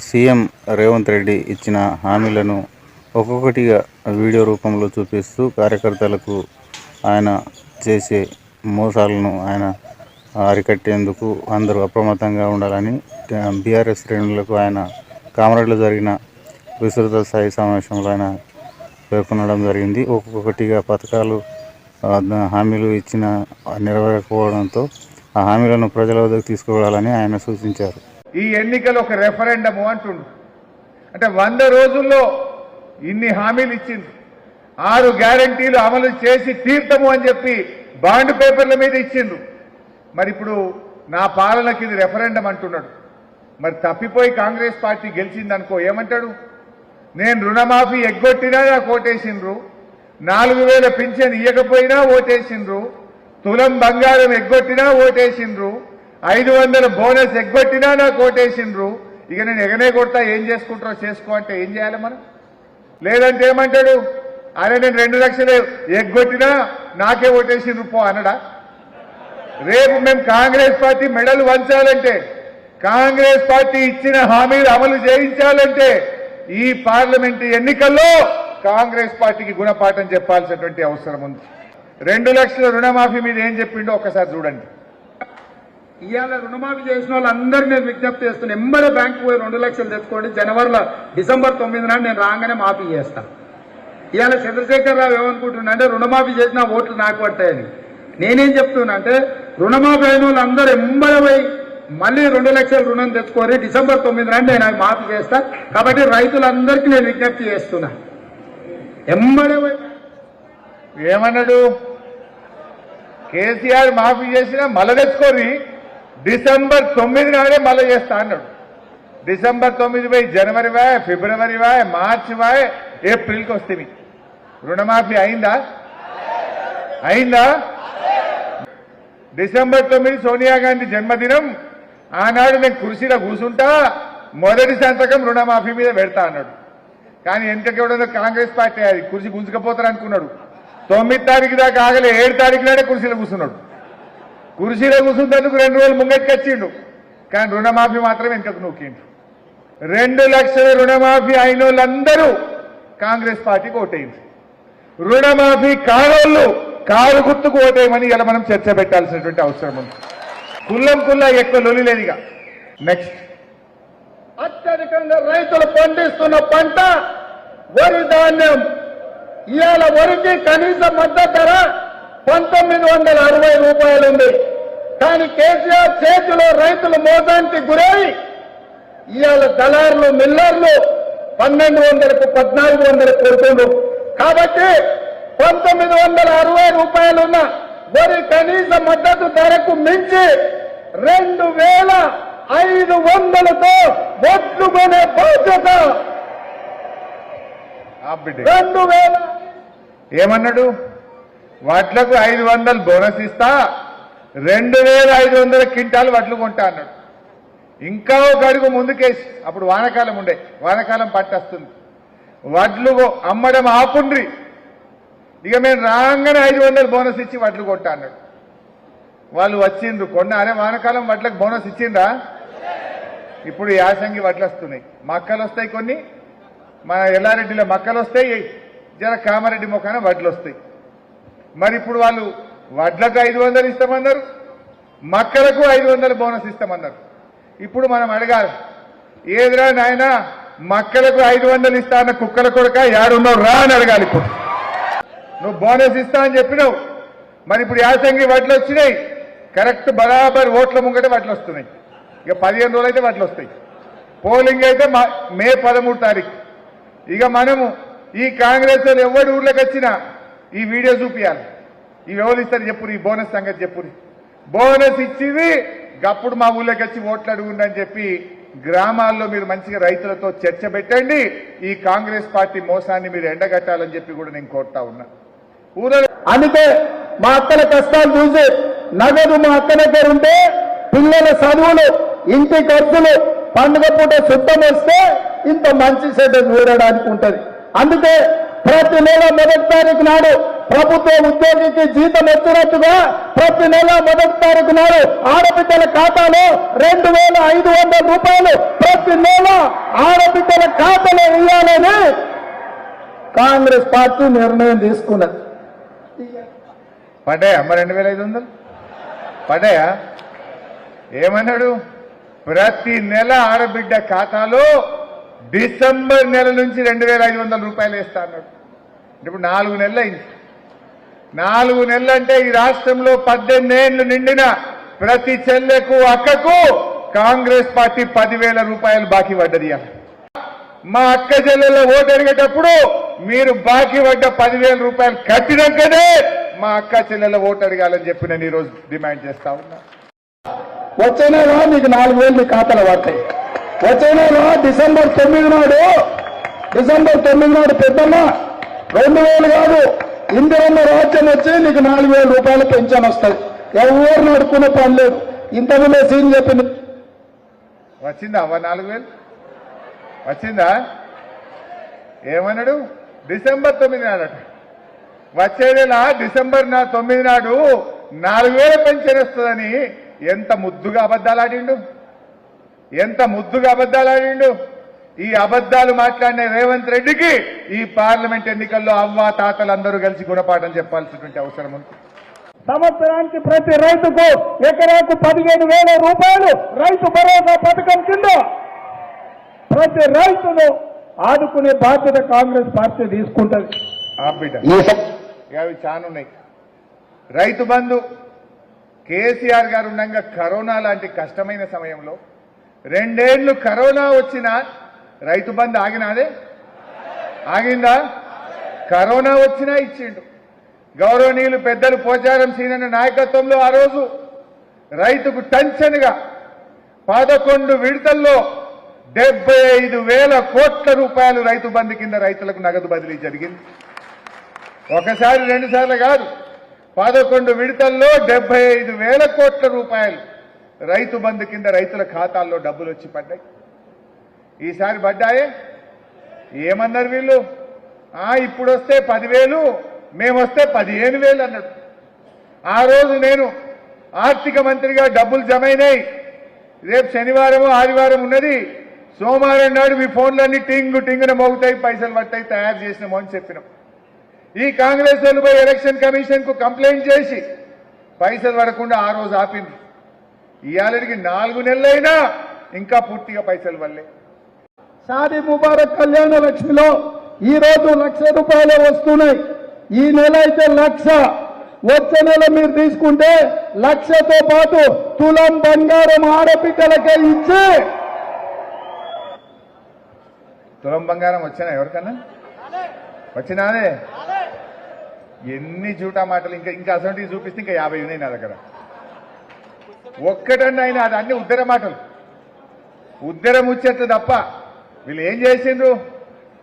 CM Revanth Reddy ఇచ్చిన హామీలను ఒక్కొక్కటిగా వీడియో రూపంలో చూపిస్తూ కార్యకర్తలకు ఆయన చేసే మోసాలను ఆయన అరికట్టేందుకు అందరూ అప్రమత్తంగా ఉండాలని బీఆర్ఎస్ శ్రేణులకు ఆయన కామరేడ్లో జరిగిన విస్తృత స్థాయి సమావేశంలో ఆయన పేర్కొనడం జరిగింది. ఒక్కొక్కటిగా పథకాలు హామీలు ఇచ్చిన నెరవేరకపోవడంతో ఆ హామీలను ప్రజల వద్దకు తీసుకువెళ్ళాలని ఆయన సూచించారు. ఈ ఎన్నికలు ఒక రెఫరెండము అంటుండు. అంటే వంద రోజుల్లో ఇన్ని హామీలు ఇచ్చింది ఆరు గ్యారంటీలు అమలు చేసి తీర్థము అని చెప్పి బాండ్ పేపర్ల మీద ఇచ్చిండ్రు మరి ఇప్పుడు నా పాలనకి ఇది రెఫరెండం అంటున్నాడు. మరి తప్పిపోయి కాంగ్రెస్ పార్టీ గెలిచిందనుకో ఏమంటాడు? నేను రుణమాఫీ ఎగ్గొట్టినా నాకు ఓటేసిండ్రు నాలుగు వేల పింఛన్ ఇవ్వకపోయినా ఓటేసిండ్రు. తులం బంగారం ఎగ్గొట్టినా ఓటేసిండ్రు. ఐదు వందల బోనస్ ఎగ్గొట్టినా నాకు ఓటేసిండ్రు ఇక నేను ఎగనే కొడతా ఏం చేసుకుంటారో చేసుకో అంటే ఏం చేయాలి మనం? లేదంటే ఏమంటాడు? అరే నేను రెండు లక్షలు ఎగ్గొట్టినా నాకే ఓటేసిండ్రు పో అనడా రేపు మేము కాంగ్రెస్ పార్టీ మెడలు వంచాలంటే కాంగ్రెస్ పార్టీ ఇచ్చిన హామీలు అమలు చేయించాలంటే ఈ పార్లమెంట్ ఎన్నికల్లో కాంగ్రెస్ పార్టీకి గుణపాఠం చెప్పాల్సినటువంటి అవసరం ఉంది. రెండు లక్షల రుణమాఫీ మీద ఏం చెప్పిండో ఒకసారి చూడండి. ఇవాళ రుణమాఫీ చేసిన వాళ్ళందరూ నేను విజ్ఞప్తి చేస్తున్నా. ఎంబడే బ్యాంకు పోయి రెండు లక్షలు తెచ్చుకోండి. జనవరిలో డిసెంబర్ తొమ్మిది నాడు నేను రాగానే మాఫీ చేస్తా. ఇవాళ చంద్రశేఖర్ రావు ఏమనుకుంటున్నా అంటే రుణమాఫీ చేసిన ఓట్లు నాకు పడతాయని. నేనేం చెప్తున్నా అంటే రుణమాఫీ అయిన వాళ్ళందరూ ఎంబడే పోయి మళ్ళీ రెండు లక్షల రుణం తెచ్చుకొని డిసెంబర్ తొమ్మిది నాడు నేను అవి మాఫీ చేస్తా. కాబట్టి రైతులందరికీ నేను విజ్ఞప్తి చేస్తున్నా. ఎంబడే ఏమన్నాడు? కేసీఆర్ మాఫీ చేసినా మళ్ళా తెచ్చుకోరి డిసెంబర్ తొమ్మిది నాడే మళ్ళీ చేస్తా అన్నాడు. డిసెంబర్ తొమ్మిది పోయి జనవరి వాయ్ ఫిబ్రవరి వాయ్ మార్చి వాయ్ ఏప్రిల్కి వస్తుంది రుణమాఫీ అయిందా? అయిందా? డిసెంబర్ తొమ్మిది సోనియా గాంధీ జన్మదినం. ఆనాడు నేను కుర్చీలో కూర్చుంటా మొదటి సంతకం రుణమాఫీ మీద పెడతా అన్నాడు. కానీ ఎంతకి ఎవడో కాంగ్రెస్ పార్టీ అది కుర్చీ గుంజుకపోతారు అనుకున్నాడు తొమ్మిది తారీఖు దాకా ఆగలే ఏడు తారీఖు నాడే కుర్చీలో కూర్చున్నాడు కుర్చీలో కూర్చున్నందుకు రెండు రోజులు ముంగటికి వచ్చిండు కానీ రుణమాఫీ మాత్రం వెనుకకు నూకిండు. రెండు లక్షల రుణమాఫీ అయిన వాళ్ళందరూ కాంగ్రెస్ పార్టీకి ఓటయింది రుణమాఫీ కానోళ్ళు కారు గుర్తుకు ఓటేయమని ఇలా మనం చర్చ పెట్టాల్సినటువంటి అవసరం ఉంది. కుల్లం కుల్లా ఎక్కువ లొలి లేదు ఇక నెక్స్ట్ అత్యధికంగా రైతులు పండిస్తున్న పంట వరి ధాన్యం. ఇవాళ వరికి కనీస మద్దతు ధర పంతొమ్మిది వందల అరవై రూపాయలు ఉంది. కానీ కేసీఆర్ చేతిలో రైతులు మోసానికి గురై ఇవాళ దళారులు మిల్లర్లు పన్నెండు వందలకు పద్నాలుగు వందలకు కొడుతుండ్రు. కాబట్టి పంతొమ్మిది వందల అరవై రూపాయలున్న వరి కనీస మద్దతు ధరకు మించి రెండు వేల ఐదు వందలతో ఒట్లు కొనే బాధ్యత. రెండు వేల ఏమన్నాడు? వడ్లకు ఐదు వందలు బోనస్ ఇస్తా రెండు వేల ఐదు వందల క్వింటాలు వడ్లు కొంటా అన్నాడు. ఇంకా ఒక అడుగు ముందుకేసి అప్పుడు వానకాలం ఉండే వానకాలం పట్టేస్తుంది. వడ్లు అమ్మడం ఆపుండ్రి. ఇక మేము రాగానే ఐదు వందలు బోనస్ ఇచ్చి వడ్లు కొంటా అన్నాడు. వాళ్ళు వచ్చిండ్రు కొన్న అరే వానకాలం వడ్లకు బోనస్ ఇచ్చిండ్రా? ఇప్పుడు యాసంగి వడ్లు వస్తున్నాయి మక్కలు వస్తాయి కొన్ని మన ఎల్లారెడ్డిలో మక్కలు వస్తాయి జర కామారెడ్డి మొక్కన వడ్లు వస్తాయి మరి ఇప్పుడు వాళ్ళు వడ్లకు ఐదు వందలు ఇస్తామన్నారు మక్కలకు ఐదు వందలు బోనస్ ఇస్తామన్నారు. ఇప్పుడు మనం అడగాలి ఏదిరా నాయన మక్కలకు ఐదు వందలు ఇస్తా అన్న కుక్కల కొడక యాడున్నావు రా అని అడగాలి ఇప్పుడు. నువ్వు బోనస్ ఇస్తా అని చెప్పినావు మరి ఇప్పుడు యాసంగి వడ్లు వచ్చినాయి కరెక్ట్ బరాబర్ ఓట్ల ముంగట వడ్లు వస్తున్నాయి. ఇక పదిహేను రోజులు అయితే వడ్లు వస్తాయి. పోలింగ్ అయితే మా- మే పదమూడు తారీఖు. ఇక మనము ఈ కాంగ్రెస్ ఎవరి ఊర్లోకి వచ్చినా ఈ వీడియో చూపియాలి. ఇవి ఎవరు ఇస్తారు చెప్పురు ఈ బోనస్ సంగతి చెప్పురి. బోనస్ ఇచ్చింది గప్పుడు మా ఊళ్ళోకి వచ్చి ఓట్లు అడుగుండి అని చెప్పి గ్రామాల్లో మీరు మంచిగా రైతులతో చర్చ పెట్టండి ఈ కాంగ్రెస్ పార్టీ మోసాన్ని మీరు ఎండగట్టాలని చెప్పి కూడా నేను కోరుతా ఉన్నా. ఊరలో అందుకే మా అక్కల కష్టాలు చూసి నగదు మా అక్క దగ్గర ఉంటే పిల్లల చదువులు ఇంటి ఖర్చులు పండుగ పూట శుద్ధం వస్తే ఇంత మంచి చెడ్డ చూడడానికి ఉంటది. అందుకే ప్రతి నెల మొదటి తారీఖు నాడు ప్రభుత్వ ఉద్యోగికి జీతం ఎత్తినట్టుగా ప్రతి నెల మొదటి తారీఖు నాడు ఆడబిడ్డల ఖాతాలో రెండు వేల ఐదు వందల రూపాయలు ప్రతి నెల ఆడబిడ్డల ఖాతాలో వేయాలని కాంగ్రెస్ పార్టీ నిర్ణయం తీసుకున్నది. పడ్డాయా? అమ్మ రెండు వేల ఐదు వందలు? పడ్డాయా? ఏమన్నాడు? ప్రతి నెల ఆడబిడ్డ ఖాతాలో డిసెంబర్ నెల నుంచి రెండు వేల ఐదు వందల రూపాయలు వేస్తా అన్నాడు. ఇప్పుడు నాలుగు నెలలు అయింది. నాలుగు నెలలు అంటే ఈ రాష్ట్రంలో పద్దెనిమిదేళ్ళు నిండిన ప్రతి చెల్లెకు అక్కకు కాంగ్రెస్ పార్టీ పదివేల రూపాయలు బాకీ పడ్డది మా అక్క చెల్లెల ఓటు అడిగేటప్పుడు మీరు బాకీ పడ్డ పదివేల రూపాయలు కట్టినాకనే మా అక్క చెల్లెల ఓటు అడగాలని చెప్పి నేను ఈరోజు డిమాండ్ చేస్తా ఉన్నా. వచ్చే మీకు నీకు నాలుగు వేలు నీ ఖాతాలో పడతాయి. వచ్చే నెల డిసెంబర్ తొమ్మిది నాడు. డిసెంబర్ తొమ్మిది నాడు పెద్దమ్మ. రెండు వేలు కాదు ఇందిరమ్మ రాజ్యం వచ్చి నీకు నాలుగు వేల రూపాయలు పెన్షన్ వస్తుంది ఎవరు అడుక్కునే పని లేదు. ఇంతకుముందే సీన్ చెప్పింది. వచ్చిందా అవ్వ నాలుగు వేలు? వచ్చిందా? ఏమన్నాడు? డిసెంబర్ తొమ్మిది నాడట వచ్చే నెల డిసెంబర్ నా తొమ్మిది నాడు నాలుగు వేల పెన్షన్ వస్తుందని ఎంత ముద్దుగా అబద్దాలు ఆడిండు? ఎంత ముద్దుగా అబద్ధాలు ఆడిండు? ఈ అబద్ధాలు మాట్లాడిన రేవంత్ రెడ్డికి ఈ పార్లమెంట్ ఎన్నికల్లో అవ్వ తాతలు అందరూ కలిసి గుణపాఠం చెప్పాల్సినటువంటి అవసరం ఉంది. సంవత్సరానికి ప్రతి రైతుకు ఎకరాకు పదిహేను వేల రూపాయలు రైతు భరోసా పథకం కింద ప్రతి రైతును ఆదుకునే బాధ్యత కాంగ్రెస్ పార్టీ తీసుకుంటది. ఆ బిడ్డ. ఇక అవి చాలా ఉన్నాయి రైతు బంధు కేసీఆర్ గారు ఉండగా కరోనా లాంటి కష్టమైన సమయంలో రెండేళ్ళు కరోనా వచ్చినా రైతు బంధు ఆగినాదే? ఆగిందా? కరోనా వచ్చినా ఇచ్చిండు. గౌరవనీయులు పెద్దలు పోచారం సీనన్న నాయకత్వంలో ఆ రోజు రైతుకు టెన్షన్గా పదకొండు విడతల్లో డెబ్బై ఐదు వేల కోట్ల రూపాయలు రైతు బంధు కింద రైతులకు నగదు బదిలీ జరిగింది. ఒకసారి రెండుసార్లు కాదు పదకొండు విడతల్లో డెబ్బై ఐదు వేల కోట్ల రూపాయలు రైతు బంధు కింద రైతుల ఖాతాల్లో డబ్బులు వచ్చి పడ్డాయి. ఈసారి పడ్డాయే? ఏమన్నారు వీళ్ళు? ఆ ఇప్పుడు వస్తే పదివేలు మేమొస్తే పదిహేను వేలు అన్నాడు ఆ రోజు నేను ఆర్థిక మంత్రిగా డబ్బులు జమైనాయి. రేపు శనివారం ఆదివారం ఉన్నది. సోమవారం నాడు మీ ఫోన్లన్నీ టింగు టింగున మోగుతాయి పైసలు పడతాయి తయారు చేసినాము అని చెప్పినాం. ఈ కాంగ్రెస్ వాళ్ళు పోయి ఎలక్షన్ కమిషన్కు కంప్లైంట్ చేసి పైసలు పడకుండా ఆ రోజు ఆపింది ఇవాళకి నాలుగు నెలలైనా ఇంకా పూర్తిగా పైసలు వల్లే షాదీ ముబారక్ కళ్యాణ లక్ష్మిలో ఈ రోజు లక్ష రూపాయలే వస్తున్నాయి. ఈ నెల అయితే లక్ష. వచ్చే నెల మీరు తీసుకుంటే లక్షతో పాటు తులం బంగారం ఆడబిడ్డలకే ఇచ్చి. తులం బంగారం వచ్చినా ఎవరికన్నా? వచ్చినాదే ఎన్ని జూటా మాటలు ఇంకా ఇంకా అసలు చూపిస్తే ఇంకా యాభై ఉన్నాయి నా దగ్గర. ఒక్కటండి అయినా అది అన్ని ఉద్దర మాటలు. ఉద్దర ముచ్చట్లు తప్ప వీళ్ళు ఏం చేసిండ్రు?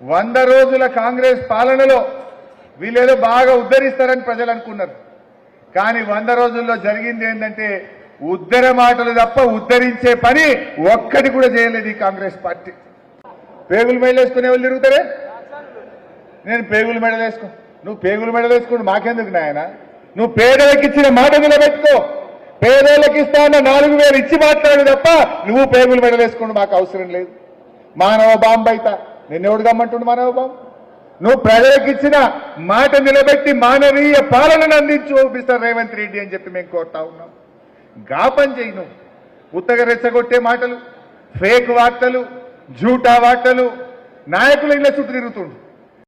వంద రోజుల కాంగ్రెస్ పాలనలో వీళ్ళేదో బాగా ఉద్ధరిస్తారని ప్రజలు అనుకున్నారు. కానీ వంద రోజుల్లో జరిగింది ఏంటంటే ఉద్దర మాటలు తప్ప ఉద్ధరించే పని ఒక్కటి కూడా చేయలేదు ఈ కాంగ్రెస్ పార్టీ. పేగులు మెడలేసుకునే వాళ్ళు తిరుగుతారే? నేను పేగులు మెడలేసుకో నువ్వు పేగులు మెడలేసుకుంటూ మాకెందుకు నాయన? నువ్వు పేదలకు ఇచ్చిన మాట నిలబెట్టుకో. పేదోళ్ళకి ఇస్తా అన్న నాలుగు వేలు ఇచ్చి మాట్లాడు తప్ప నువ్వు పేగులు మెడలు మాకు అవసరం లేదు. మానవ బాంబు అయితా. నిన్నెవడు గమ్మంటుండు మానవ బాంబు? నువ్వు ప్రజలకు ఇచ్చిన మాట నిలబెట్టి మానవీయ పాలనను అందించు మిస్టర్ రేవంత్ రెడ్డి అని చెప్పి మేము కోరుతా ఉన్నాం. గాపం చేయి నువ్వు. ఉత్తగా రెచ్చగొట్టే మాటలు ఫేక్ వార్తలు జూటా వార్తలు నాయకులు ఇళ్ళ చుట్టూ తిరుగుతుండు.